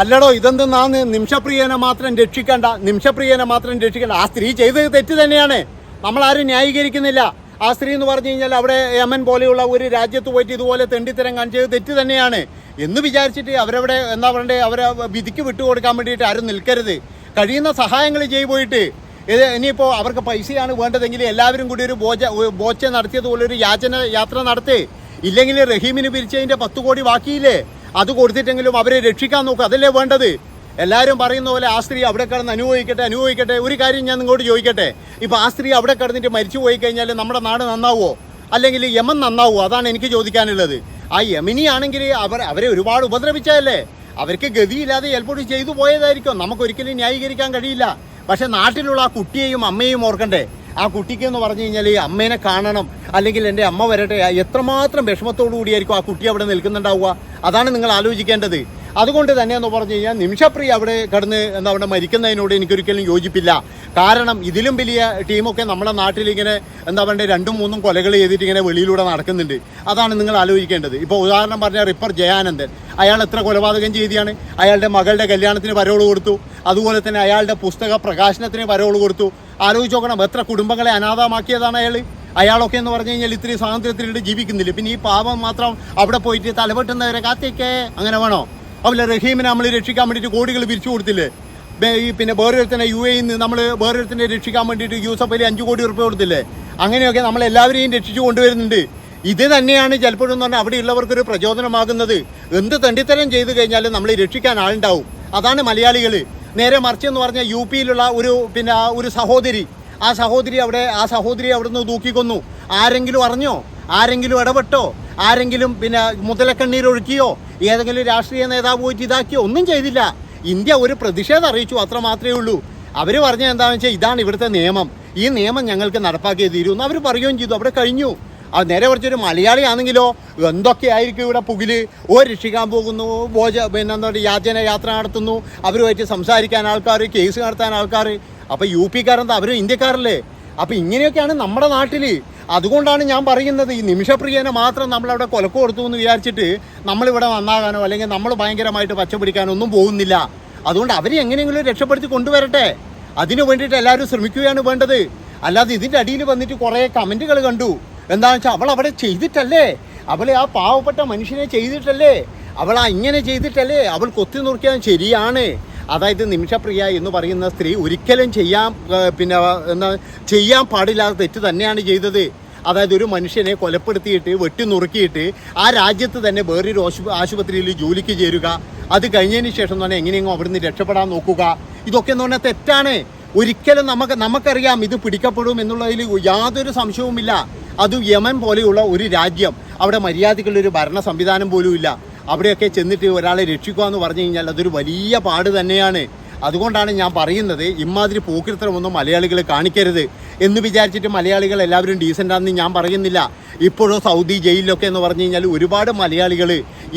അല്ലടോ ഇതെന്തെന്നാന്ന് നിമിഷപ്രിയനെ മാത്രം രക്ഷിക്കണ്ട. നിമിഷപ്രിയനെ മാത്രം രക്ഷിക്കണ്ട. ആ സ്ത്രീ ചെയ്തത് തെറ്റ് തന്നെയാണ്. നമ്മളാരും ന്യായീകരിക്കുന്നില്ല. ആ സ്ത്രീ എന്ന് പറഞ്ഞു കഴിഞ്ഞാൽ അവിടെ യമൻ പോലെയുള്ള ഒരു രാജ്യത്ത് പോയിട്ട് ഇതുപോലെ തെണ്ടിത്തരം കാണിച്ചത് തെറ്റ് തന്നെയാണ്. എന്ന് വിചാരിച്ചിട്ട് അവരവിടെ എന്താ പറയണ്ടേ അവരെ വിധിക്ക് വിട്ടുകൊടുക്കാൻ വേണ്ടിയിട്ട് ആരും നിൽക്കരുത്. കഴിയുന്ന സഹായങ്ങൾ ചെയ്തു പോയിട്ട് ഇത് ഇനിയിപ്പോൾ അവർക്ക് പൈസയാണ് വേണ്ടതെങ്കിൽ എല്ലാവരും കൂടി ഒരു ബോജ ബോച്ച നടത്തിയതുപോലെ ഒരു യാചന യാത്ര നടത്തി. ഇല്ലെങ്കിൽ റഹീമിന് പിരിച്ചതിന്റെ പത്ത് കോടി ബാക്കിയില്ലേ? അത് കൊടുത്തിട്ടെങ്കിലും അവരെ രക്ഷിക്കാൻ നോക്കുക അതല്ലേ വേണ്ടത്? എല്ലാവരും പറയുന്ന പോലെ ആ സ്ത്രീ അവിടെ കിടന്ന് അനുഭവിക്കട്ടെ അനുഭവിക്കട്ടെ ഒരു കാര്യം ഞാൻ നിങ്ങോട്ട് ചോദിക്കട്ടെ. ഇപ്പോൾ ആ സ്ത്രീ അവിടെ കിടന്നിട്ട് മരിച്ചു പോയി കഴിഞ്ഞാൽ നമ്മുടെ നാട് നന്നാവുമോ അല്ലെങ്കിൽ യമൻ നന്നാവുമോ അതാണ് എനിക്ക് ചോദിക്കാനുള്ളത്. ആ യമിനിയാണെങ്കിൽ അവർ അവരെ ഒരുപാട് ഉപദ്രവിച്ചതല്ലേ? അവർക്ക് ഗതിയില്ലാതെ ചിലപ്പോൾ ചെയ്തു പോയതായിരിക്കും. നമുക്കൊരിക്കലും ന്യായീകരിക്കാൻ കഴിയില്ല. പക്ഷെ നാട്ടിലുള്ള ആ കുട്ടിയെയും അമ്മയെയും ഓർക്കണ്ടേ? ആ കുട്ടിക്ക് എന്ന് പറഞ്ഞു കഴിഞ്ഞാൽ ഈ അമ്മേനെ കാണണം അല്ലെങ്കിൽ എന്റെ അമ്മ വരട്ടെ എത്രമാത്രം വിഷമത്തോടു കൂടിയായിരിക്കും ആ കുട്ടി അവിടെ നിൽക്കുന്നുണ്ടാവുക? അതാണ് നിങ്ങൾ ആലോചിക്കേണ്ടത്. അതുകൊണ്ട് തന്നെ എന്ന് പറഞ്ഞു കഴിഞ്ഞാൽ നിമിഷപ്രിയ അവിടെ കടന്ന് എന്താ അവിടെ മരിക്കുന്നതിനോട് എനിക്കൊരിക്കലും യോജിപ്പില്ല. കാരണം ഇതിലും വലിയ ടീമൊക്കെ നമ്മുടെ നാട്ടിൽ ഇങ്ങനെ എന്താ പറയുക രണ്ടും മൂന്നും കൊലകൾ ചെയ്തിട്ട് ഇങ്ങനെ വെളിയിലൂടെ നടക്കുന്നുണ്ട്. അതാണ് നിങ്ങൾ ആലോചിക്കേണ്ടത്. ഇപ്പോൾ ഉദാഹരണം പറഞ്ഞാൽ റിപ്പർ ജയാനന്ദൻ. അയാൾ എത്ര കൊലപാതകം ചെയ്തിയാണ്? അയാളുടെ മകളുടെ കല്യാണത്തിന് വരവോട് കൊടുത്തു. അതുപോലെ തന്നെ അയാളുടെ പുസ്തക പ്രകാശനത്തിന് വരവോട് കൊടുത്തു. ആലോചിച്ച് നോക്കണം. എത്ര കുടുംബങ്ങളെ അനാഥമാക്കിയതാണ് അയാൾ അയാളൊക്കെ എന്ന് പറഞ്ഞു കഴിഞ്ഞാൽ ഇത്രയും സ്വാതന്ത്ര്യത്തിലിട്ട് ജീവിക്കുന്നില്ല. പിന്നെ ഈ പാപം മാത്രം അവിടെ പോയിട്ട് തലവെട്ടുന്നവരെ കാത്തേക്കേ അങ്ങനെ വേണോ? അവരെ റഹീമിനെ നമ്മൾ രക്ഷിക്കാൻ വേണ്ടിയിട്ട് കോടികൾ പിരിച്ചു കൊടുത്തില്ലേ? ഈ പിന്നെ വേറൊരുത്തനെ യു എയിൽ നിന്ന് നമ്മൾ വേറൊരുത്തനെ രക്ഷിക്കാൻ വേണ്ടിയിട്ട് യൂസഫ് അലി അഞ്ച് കോടി റുപ്യ കൊടുത്തില്ലേ? അങ്ങനെയൊക്കെ നമ്മൾ എല്ലാവരെയും രക്ഷിച്ചു കൊണ്ടുവരുന്നുണ്ട്. ഇത് തന്നെയാണ് ചിലപ്പോഴും എന്ന് പറഞ്ഞാൽ അവിടെയുള്ളവർക്കൊരു പ്രചോദനമാകുന്നത്. എന്ത് തണ്ടിത്തരം ചെയ്തു കഴിഞ്ഞാലും നമ്മൾ രക്ഷിക്കാൻ ആളുണ്ടാവും. അതാണ് മലയാളികൾ നേരെ മറിച്ച് എന്ന് പറഞ്ഞാൽ യു പിയിലുള്ള ഒരു പിന്നെ ഒരു സഹോദരി. ആ സഹോദരി അവിടെ ആ സഹോദരി അവിടെ നിന്ന് തൂക്കിക്കൊന്നു. ആരെങ്കിലും അറിഞ്ഞോ? ആരെങ്കിലും ഇടപെട്ടോ? ആരെങ്കിലും പിന്നെ മുതലക്കണ്ണീരൊഴുക്കിയോ ഏതെങ്കിലും രാഷ്ട്രീയ നേതാവ് പോയിട്ട് ഇതാക്കിയോ? ഒന്നും ചെയ്തില്ല. ഇന്ത്യ ഒരു പ്രതിഷേധം അറിയിച്ചു അത്ര മാത്രമേ ഉള്ളൂ. അവർ പറഞ്ഞ എന്താണെന്ന് വെച്ചാൽ ഇതാണ് ഇവിടുത്തെ നിയമം. ഈ നിയമം ഞങ്ങൾക്ക് നടപ്പാക്കിയേ തീരൂ എന്ന് അവർ പറയുകയും ചെയ്തു. അവിടെ കഴിഞ്ഞു. അത് നേരെ കുറച്ചൊരു മലയാളിയാണെങ്കിലോ എന്തൊക്കെയായിരിക്കും ഇവിടെ പുകിൽ? ഓ രക്ഷിക്കാൻ പോകുന്നു ഭോജ പിന്നെ എന്താ പറയുക യാചന യാത്ര നടത്തുന്നു അവരുമായിട്ട് സംസാരിക്കാൻ ആൾക്കാർ കേസ് നടത്താൻ ആൾക്കാർ അപ്പോൾ യു പിക്കാരെന്താ? അവരും ഇന്ത്യക്കാരല്ലേ? അപ്പോൾ ഇങ്ങനെയൊക്കെയാണ് നമ്മുടെ നാട്ടിൽ അതുകൊണ്ടാണ് ഞാൻ പറയുന്നത് ഈ നിമിഷപ്രിയനെ മാത്രം നമ്മളവിടെ കൊലക്ക് കൊടുത്തു എന്ന് വിചാരിച്ചിട്ട് നമ്മളിവിടെ വന്നാകാനോ അല്ലെങ്കിൽ നമ്മൾ ഭയങ്കരമായിട്ട് പച്ച പിടിക്കാനോ ഒന്നും പോകുന്നില്ല. അതുകൊണ്ട് അവരെ എങ്ങനെയെങ്കിലും രക്ഷപ്പെടുത്തി കൊണ്ടുവരട്ടെ. അതിനു വേണ്ടിയിട്ട് എല്ലാവരും ശ്രമിക്കുകയാണ് വേണ്ടത്. അല്ലാതെ ഇതിന്റെ അടിയിൽ വന്നിട്ട് കുറേ കമന്റുകൾ കണ്ടു. എന്താണെന്ന് വെച്ചാൽ അവൾ അവിടെ ചെയ്തിട്ടല്ലേ? അവളെ ആ പാവപ്പെട്ട മനുഷ്യനെ ചെയ്തിട്ടല്ലേ? അവൾ ആ ഇങ്ങനെ ചെയ്തിട്ടല്ലേ? അവൾ കൊത്തി നുറുക്കിയാൽ ശരിയാണ്. അതായത് നിമിഷപ്രിയ എന്ന് പറയുന്ന സ്ത്രീ ഒരിക്കലും ചെയ്യാൻ പിന്നെ എന്താ ചെയ്യാൻ പാടില്ലാത്ത തെറ്റ് തന്നെയാണ് ചെയ്തത്. അതായത് ഒരു മനുഷ്യനെ കൊലപ്പെടുത്തിയിട്ട് വെട്ടി നുറുക്കിയിട്ട് ആ രാജ്യത്ത് തന്നെ വേറൊരു ആശു- ആശുപത്രിയിൽ ജോലിക്ക് ചേരുക. അത് കഴിഞ്ഞതിന് ശേഷം എന്ന് പറഞ്ഞാൽ എങ്ങനെയെങ്കിലും അവിടുന്ന് രക്ഷപ്പെടാൻ നോക്കുക. ഇതൊക്കെ എന്ന് പറഞ്ഞാൽ തെറ്റാണ്. ഒരിക്കലും നമുക്ക് നമുക്കറിയാം ഇത് പിടിക്കപ്പെടും എന്നുള്ളതിൽ യാതൊരു സംശയവുമില്ല. അത് യമൻ പോലെയുള്ള ഒരു രാജ്യം. അവിടെ മര്യാദക്കുള്ള ഒരു ഭരണ സംവിധാനം പോലും ഇല്ല. അവിടെയൊക്കെ ചെന്നിട്ട് ഒരാളെ രക്ഷിക്കുക എന്ന് പറഞ്ഞു കഴിഞ്ഞാൽ അതൊരു വലിയ പാട് തന്നെയാണ്. അതുകൊണ്ടാണ് ഞാൻ പറയുന്നത് ഇമാതിരി ഒന്നും മലയാളികൾ കാണിക്കരുത് എന്ന് വിചാരിച്ചിട്ട് മലയാളികൾ എല്ലാവരും ഡീസന്റാണെന്ന് ഞാൻ പറയുന്നില്ല. ഇപ്പോഴും സൗദി ജയിലിലൊക്കെ എന്ന് പറഞ്ഞു കഴിഞ്ഞാൽ ഒരുപാട് മലയാളികൾ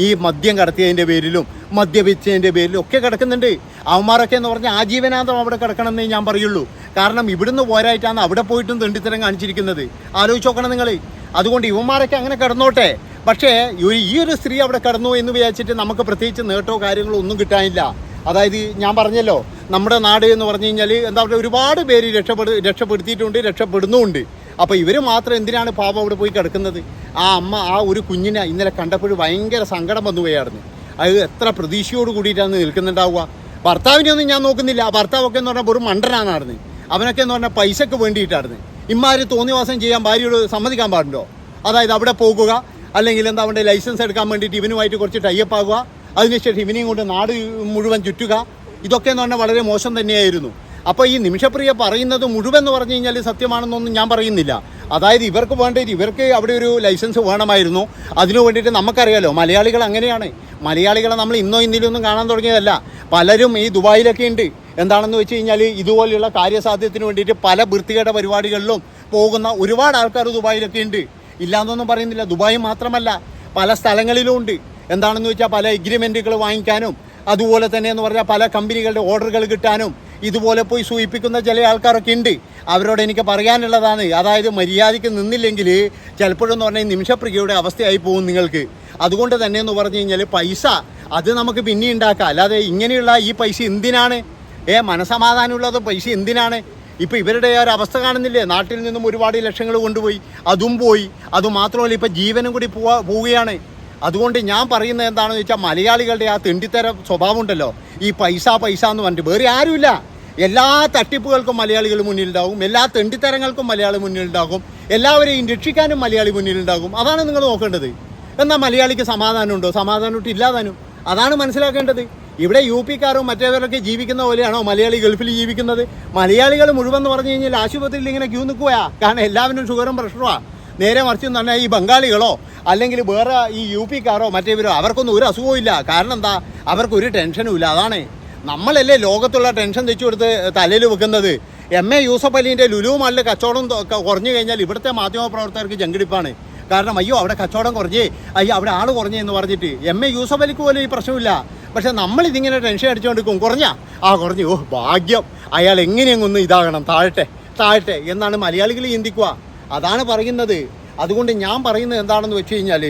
ഈ മദ്യം കടത്തിയതിന്റെ പേരിലും മദ്യപിച്ചതിന്റെ പേരിലും ഒക്കെ കിടക്കുന്നുണ്ട്. അവന്മാരൊക്കെ എന്ന് പറഞ്ഞാൽ ആജീവനാന്തം അവിടെ കിടക്കണമെന്നേ ഞാൻ പറയുള്ളൂ. കാരണം ഇവിടുന്ന് പോരായിട്ടാണ് അവിടെ പോയിട്ടും തെണ്ടിത്തരം കാണിച്ചിരിക്കുന്നത്. ആലോചിച്ച് നോക്കണം നിങ്ങൾ അതുകൊണ്ട് ഇവന്മാരൊക്കെ അങ്ങനെ കിടന്നോട്ടെ. പക്ഷേ ഈ- ഒരു സ്ത്രീ അവിടെ കിടന്നു എന്ന് വിചാരിച്ചിട്ട് നമുക്ക് പ്രത്യേകിച്ച് നേട്ടോ കാര്യങ്ങളോ ഒന്നും കിട്ടാനില്ല. അതായത് ഞാൻ പറഞ്ഞല്ലോ നമ്മുടെ നാട് എന്ന് പറഞ്ഞു കഴിഞ്ഞാൽ എന്താ പറയുക ഒരുപാട് പേര് രക്ഷപ്പെടു രക്ഷപ്പെടുത്തിയിട്ടുണ്ട് രക്ഷപ്പെടുന്നുമുണ്ട്. അപ്പോൾ ഇവർ മാത്രം എന്തിനാണ് പാപം അവിടെ പോയി കിടക്കുന്നത്? ആ അമ്മ ആ ഒരു കുഞ്ഞിനെ ഇന്നലെ കണ്ടപ്പോൾ ഭയങ്കര സങ്കടം വന്നു പോയായിരുന്നു. അത് എത്ര പ്രതീക്ഷയോട് കൂടിയിട്ടാണ് നിൽക്കുന്നുണ്ടാവുക. ഭർത്താവിനെ ഒന്നും ഞാൻ നോക്കുന്നില്ല. ഭർത്താവൊക്കെ എന്ന് പറഞ്ഞാൽ വെറും മണ്ടനാണ് അവനൊക്കെ എന്ന് പറഞ്ഞാൽ പൈസക്ക് വേണ്ടിയിട്ടായിരുന്നു. ഇമാര് തോന്നിവാസം ചെയ്യാൻ ഭാര്യയോട് സമ്മതിക്കാൻ പാടുണ്ടോ? അതായത് അവിടെ പോകുക അല്ലെങ്കിൽ എന്താ അവന്റെ ലൈസൻസ് എടുക്കാൻ വേണ്ടിയിട്ട് ഇവനുമായിട്ട് കുറച്ച് ടൈപ്പ് ആകുക അതിനുശേഷം ഇവനെയും കൊണ്ട് നാട് മുഴുവൻ ചുറ്റുക ഇതൊക്കെ എന്ന് പറഞ്ഞാൽ വളരെ മോശം തന്നെയായിരുന്നു. അപ്പോൾ ഈ നിമിഷപ്രിയ പറയുന്നത് മുഴുവൻ എന്ന് പറഞ്ഞു കഴിഞ്ഞാൽ സത്യമാണെന്നൊന്നും ഞാൻ പറയുന്നില്ല. അതായത് ഇവർക്ക് വേണ്ടി ഇവർക്ക് അവിടെ ഒരു ലൈസൻസ് വേണമായിരുന്നു. അതിനു വേണ്ടിയിട്ട് നമുക്കറിയാലോ മലയാളികൾ അങ്ങനെയാണ്. മലയാളികളെ നമ്മൾ ഇന്നോ ഇന്നിലൊന്നും കാണാൻ തുടങ്ങിയതല്ല. പലരും ഈ ദുബായിലൊക്കെ ഉണ്ട്. എന്താണെന്ന് വെച്ച് കഴിഞ്ഞാൽ ഇതുപോലെയുള്ള കാര്യസാധ്യത്തിന് വേണ്ടിയിട്ട് പല വൃത്തികേട പരിപാടികളിലും പോകുന്ന ഒരുപാട് ആൾക്കാർ ദുബായിലൊക്കെ ഉണ്ട്. ഇല്ലാന്നൊന്നും പറയുന്നില്ല. ദുബായ് മാത്രമല്ല പല സ്ഥലങ്ങളിലും ഉണ്ട്. എന്താണെന്ന് വെച്ചാൽ പല എഗ്രിമെന്റുകൾ വാങ്ങിക്കാനും അതുപോലെ തന്നെ എന്ന് പറഞ്ഞാൽ പല കമ്പനികളുടെ ഓർഡറുകൾ കിട്ടാനും ഇതുപോലെ പോയി സൂചിപ്പിക്കുന്ന ചില ആൾക്കാരൊക്കെ ഉണ്ട്. അവരോട് എനിക്ക് പറയാനുള്ളതാണ് അതായത് മര്യാദയ്ക്ക് നിന്നില്ലെങ്കിൽ ചിലപ്പോഴെന്ന് പറഞ്ഞാൽ നിമിഷപ്രിയയുടെ അവസ്ഥയായി പോകും നിങ്ങൾക്ക്. അതുകൊണ്ട് തന്നെ എന്ന് പറഞ്ഞു കഴിഞ്ഞാൽ പൈസ അത് നമുക്ക് പിന്നെ ഉണ്ടാക്കാം. അല്ലാതെ ഇങ്ങനെയുള്ള ഈ പൈസ എന്തിനാണ് ഏ മനസമാധാനമുള്ളത് പൈസ എന്തിനാണ്? ഇപ്പം ഇവരുടെ ഒരു അവസ്ഥ കാണുന്നില്ലേ? നാട്ടിൽ നിന്നും ഒരുപാട് ലക്ഷങ്ങൾ കൊണ്ടുപോയി. അതും പോയി. അതുമാത്രമല്ല ഇപ്പം ജീവനും കൂടി പോവാ പോവുകയാണ്. അതുകൊണ്ട് ഞാൻ പറയുന്നത് എന്താണെന്ന് വെച്ചാൽ മലയാളികളുടെ ആ തെണ്ടിത്തര സ്വഭാവം ഉണ്ടല്ലോ ഈ പൈസ പൈസ എന്ന് പറഞ്ഞിട്ട് വേറെ ആരുമില്ല. എല്ലാ തട്ടിപ്പുകൾക്കും മലയാളികൾ മുന്നിലുണ്ടാകും. എല്ലാ തെണ്ടിത്തരങ്ങൾക്കും മലയാളി മുന്നിലുണ്ടാകും. എല്ലാവരെയും രക്ഷിക്കാനും മലയാളി മുന്നിലുണ്ടാകും. അതാണ് നിങ്ങൾ നോക്കേണ്ടത്. എന്നാൽ മലയാളിക്ക് സമാധാനമുണ്ടോ? സമാധാനമായിട്ട് ഇല്ലാതാനും. അതാണ് മനസ്സിലാക്കേണ്ടത്. ഇവിടെ യു പിക്കാരും മറ്റേവരൊക്കെ ജീവിക്കുന്ന പോലെയാണോ മലയാളി ഗൾഫിൽ ജീവിക്കുന്നത്? മലയാളികൾ മുഴുവൻ എന്ന് പറഞ്ഞു കഴിഞ്ഞാൽ ആശുപത്രിയിൽ ഇങ്ങനെ ക്യൂ നിൽക്കുകയാ കാരണം എല്ലാവരും ഷുഗറും പ്രഷറുമാണ് നേരെ മറിച്ച് തന്നെ ഈ ബംഗാളികളോ അല്ലെങ്കിൽ വേറെ ഈ യു പിക്കാരോ മറ്റേവരോ അവർക്കൊന്നും ഒരു അസുഖവും ഇല്ല. കാരണം എന്താ? അവർക്കൊരു ടെൻഷനും ഇല്ല. അതാണ്. നമ്മളല്ലേ ലോകത്തുള്ള ടെൻഷൻ തെച്ചു കൊടുത്ത് തലയിൽ വെക്കുന്നത്? എം എ യൂസഫ് അലീന്റെ ലുലു മാളിൽ കച്ചവടം കുറഞ്ഞു കഴിഞ്ഞാൽ ഇവിടുത്തെ മാധ്യമപ്രവർത്തകർക്ക് ജങ്കിടിപ്പാണ്. കാരണം അയ്യോ അവിടെ കച്ചവടം കുറഞ്ഞേ അയ്യോ അവിടെ ആൾ കുറഞ്ഞേ എന്ന് പറഞ്ഞിട്ട് എം എ യൂസഫ് അലിക്ക് പോലും ഈ പ്രശ്നമില്ല. പക്ഷെ നമ്മൾ ഇതിങ്ങനെ ടെൻഷൻ അടിച്ചുകൊണ്ടിരിക്കും കുറഞ്ഞ? ആ കുറഞ്ഞു. ഓ ഭാഗ്യം. അയാൾ എങ്ങനെയെങ്ങൊന്ന് ഇതാകണം? താഴട്ടെ താഴട്ടെ എന്നാണ് മലയാളികൾ ചിന്തിക്കുക. അതാണ് പറയുന്നത്. അതുകൊണ്ട് ഞാൻ പറയുന്നത് എന്താണെന്ന് വെച്ച് കഴിഞ്ഞാൽ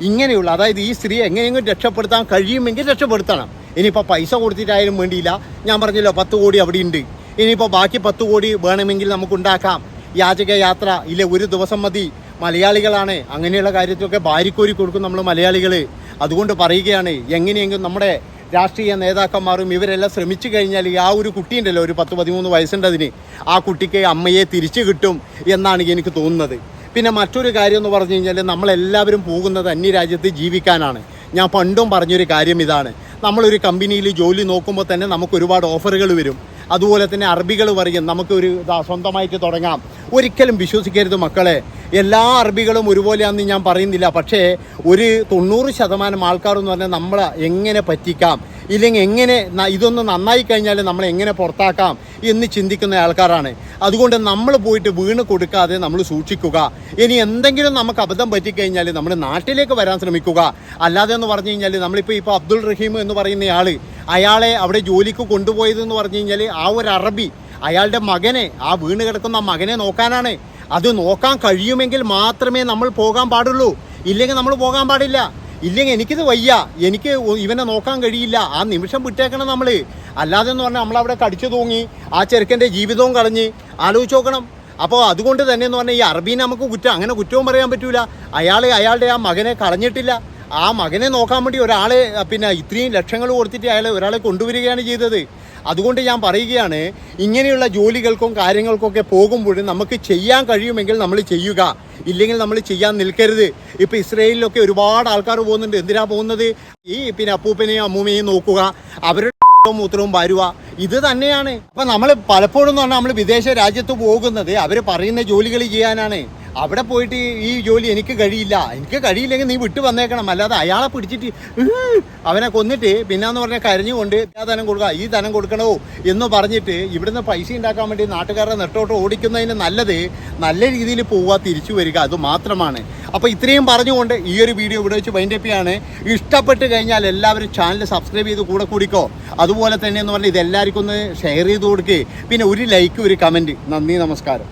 ഇങ്ങനെയുള്ള അതായത് ഈ സ്ത്രീ എങ്ങനെയെങ്കിലും രക്ഷപ്പെടുത്താൻ കഴിയുമെങ്കിൽ രക്ഷപ്പെടുത്തണം. ഇനിയിപ്പോൾ പൈസ കൊടുത്തിട്ടായാലും വേണ്ടിയില്ല. ഞാൻ പറഞ്ഞല്ലോ പത്ത് കോടി അവിടെ ഉണ്ട്. ഇനിയിപ്പോൾ ബാക്കി പത്ത് കോടി വേണമെങ്കിൽ നമുക്ക് ഉണ്ടാക്കാം. യാത്ര ഇല്ലേ? ഒരു ദിവസം മതി. മലയാളികളാണ്. അങ്ങനെയുള്ള കാര്യത്തിലൊക്കെ ഭാര്യക്കോരി കൊടുക്കും നമ്മൾ മലയാളികൾ അതുകൊണ്ട് പറയുകയാണ് എങ്ങനെയെങ്കിലും നമ്മുടെ രാഷ്ട്രീയ നേതാക്കന്മാരും ഇവരെല്ലാം ശ്രമിച്ചു കഴിഞ്ഞാൽ ആ ഒരു കുട്ടിയുണ്ടല്ലോ ഒരു പത്ത് പതിമൂന്ന് വയസ്സുണ്ടതിന് ആ കുട്ടിക്ക് അമ്മയെ തിരിച്ചു കിട്ടും എന്നാണ് എനിക്ക് തോന്നുന്നത്. പിന്നെ മറ്റൊരു കാര്യം എന്ന് പറഞ്ഞു കഴിഞ്ഞാൽ നമ്മളെല്ലാവരും പോകുന്നത് അന്യരാജ്യത്ത് ജീവിക്കാനാണ്. ഞാൻ പണ്ടും പറഞ്ഞൊരു കാര്യം ഇതാണ്. നമ്മളൊരു കമ്പനിയിൽ ജോലി നോക്കുമ്പോൾ തന്നെ നമുക്ക് ഒരുപാട് ഓഫറുകൾ വരും. അതുപോലെ തന്നെ അറബികൾ പറയും നമുക്ക് ഒരു സ്വന്തമായിട്ട് തുടങ്ങാം. ഒരിക്കലും വിശ്വസിക്കരുത് മക്കളെ. എല്ലാ അറബികളും ഒരുപോലെയാണെന്ന് ഞാൻ പറയുന്നില്ല. പക്ഷേ ഒരു തൊണ്ണൂറ് ശതമാനം ആൾക്കാർ എന്ന് പറഞ്ഞാൽ നമ്മളെ എങ്ങനെ പറ്റിക്കാം? ഇല്ലെങ്കിൽ എങ്ങനെ ഇതൊന്ന് നന്നായി കഴിഞ്ഞാൽ നമ്മൾ എങ്ങനെ പുറത്താക്കാം എന്ന് ചിന്തിക്കുന്ന ആൾക്കാരാണ്. അതുകൊണ്ട് നമ്മൾ പോയിട്ട് വീണ് കൊടുക്കാതെ നമ്മൾ സൂക്ഷിക്കുക. ഇനി എന്തെങ്കിലും നമുക്ക് അബദ്ധം പറ്റിക്കഴിഞ്ഞാൽ നമ്മൾ നാട്ടിലേക്ക് വരാൻ ശ്രമിക്കുക. അല്ലാതെ എന്ന് പറഞ്ഞു കഴിഞ്ഞാൽ നമ്മളിപ്പോൾ ഇപ്പോൾ അബ്ദുൾ റഹീം എന്ന് പറയുന്ന ആൾ അയാളെ അവിടെ ജോലിക്ക് കൊണ്ടുപോയതെന്ന് പറഞ്ഞു കഴിഞ്ഞാൽ ആ ഒരു അറബി അയാളുടെ മകനെ ആ വീണ് കിടക്കുന്ന മകനെ നോക്കാനാണ് അത് നോക്കാൻ കഴിയുമെങ്കിൽ മാത്രമേ നമ്മൾ പോകാൻ പാടുള്ളൂ. ഇല്ലെങ്കിൽ നമ്മൾ പോകാൻ പാടില്ല. ഇല്ലെങ്കിൽ എനിക്കിത് വയ്യ. എനിക്ക് ഇവനെ നോക്കാൻ കഴിയില്ല. ആ നിമിഷം വിട്ടേക്കണം നമ്മൾ അല്ലാതെ എന്ന് പറഞ്ഞാൽ നമ്മളവിടെ കടിച്ചു തൂങ്ങി ആ ചെറുക്കന്റെ ജീവിതവും കളഞ്ഞ് ആലോചിച്ച് നോക്കണം. അപ്പോൾ അതുകൊണ്ട് തന്നെ എന്ന് പറഞ്ഞാൽ ഈ അറബീനെ നമുക്ക് കുറ്റം അങ്ങനെ കുറ്റവും പറയാൻ പറ്റൂല. അയാൾ അയാളുടെ ആ മകനെ കളഞ്ഞിട്ടില്ല. ആ മകനെ നോക്കാൻ വേണ്ടി ഒരാളെ പിന്നെ ഇത്രയും ലക്ഷങ്ങൾ കൊടുത്തിട്ട് അയാളെ ഒരാളെ കൊണ്ടുവരികയാണ് ചെയ്തത്. അതുകൊണ്ട് ഞാൻ പറയുകയാണ് ഇങ്ങനെയുള്ള ജോലികൾക്കും കാര്യങ്ങൾക്കൊക്കെ പോകുമ്പോഴും നമുക്ക് ചെയ്യാൻ കഴിയുമെങ്കിൽ നമ്മൾ ചെയ്യുക. ഇല്ലെങ്കിൽ നമ്മൾ ചെയ്യാൻ നിൽക്കരുത്. ഇപ്പം ഇസ്രയേലിലൊക്കെ ഒരുപാട് ആൾക്കാർ പോകുന്നുണ്ട്. എന്തിനാ പോകുന്നത്? ഈ പിന്നെ അപ്പൂപ്പനെയും അമ്മൂമ്മയും നോക്കുക. അവരുടെ മൂത്രവും വരുക. ഇത് തന്നെയാണ്. അപ്പം നമ്മൾ പലപ്പോഴും എന്ന് പറഞ്ഞാൽ നമ്മൾ വിദേശ രാജ്യത്ത് പോകുന്നത്. അവർ പറയുന്ന ജോലികൾ ചെയ്യാനാണ്. അവിടെ പോയിട്ട് ഈ ജോലി എനിക്ക് കഴിയില്ല. എനിക്ക് കഴിയില്ലെങ്കിൽ നീ വിട്ടു വന്നേക്കണം. അല്ലാതെ അയാളെ പിടിച്ചിട്ട് അവനെ കൊന്നിട്ട് പിന്നാന്ന് പറഞ്ഞാൽ കരഞ്ഞുകൊണ്ട് ആ ധനം കൊടുക്കുക ഈ ധനം കൊടുക്കണോ? എന്ന് പറഞ്ഞിട്ട് ഇവിടുന്ന് പൈസ ഉണ്ടാക്കാൻ വേണ്ടി നാട്ടുകാരുടെ നെട്ടോട്ട് ഓടിക്കുന്നതിന് നല്ലത് നല്ല രീതിയിൽ പോവുക തിരിച്ചു വരിക അത് മാത്രമാണ്. അപ്പോൾ ഇത്രയും പറഞ്ഞുകൊണ്ട് ഈ ഒരു വീഡിയോ ഇവിടെ വെച്ച് വൈൻഡപ്പിയാണ് ഇഷ്ടപ്പെട്ട് കഴിഞ്ഞാൽ എല്ലാവരും ചാനൽ സബ്സ്ക്രൈബ് ചെയ്ത് കൂടെ കൂടിക്കോ. അതുപോലെ തന്നെ എന്ന് പറഞ്ഞാൽ ഇതെല്ലാവർക്കും ഒന്ന് ഷെയർ ചെയ്ത് കൊടുക്കുക പിന്നെ ഒരു ലൈക്ക് ഒരു കമന്റ് നന്ദി നമസ്കാരം.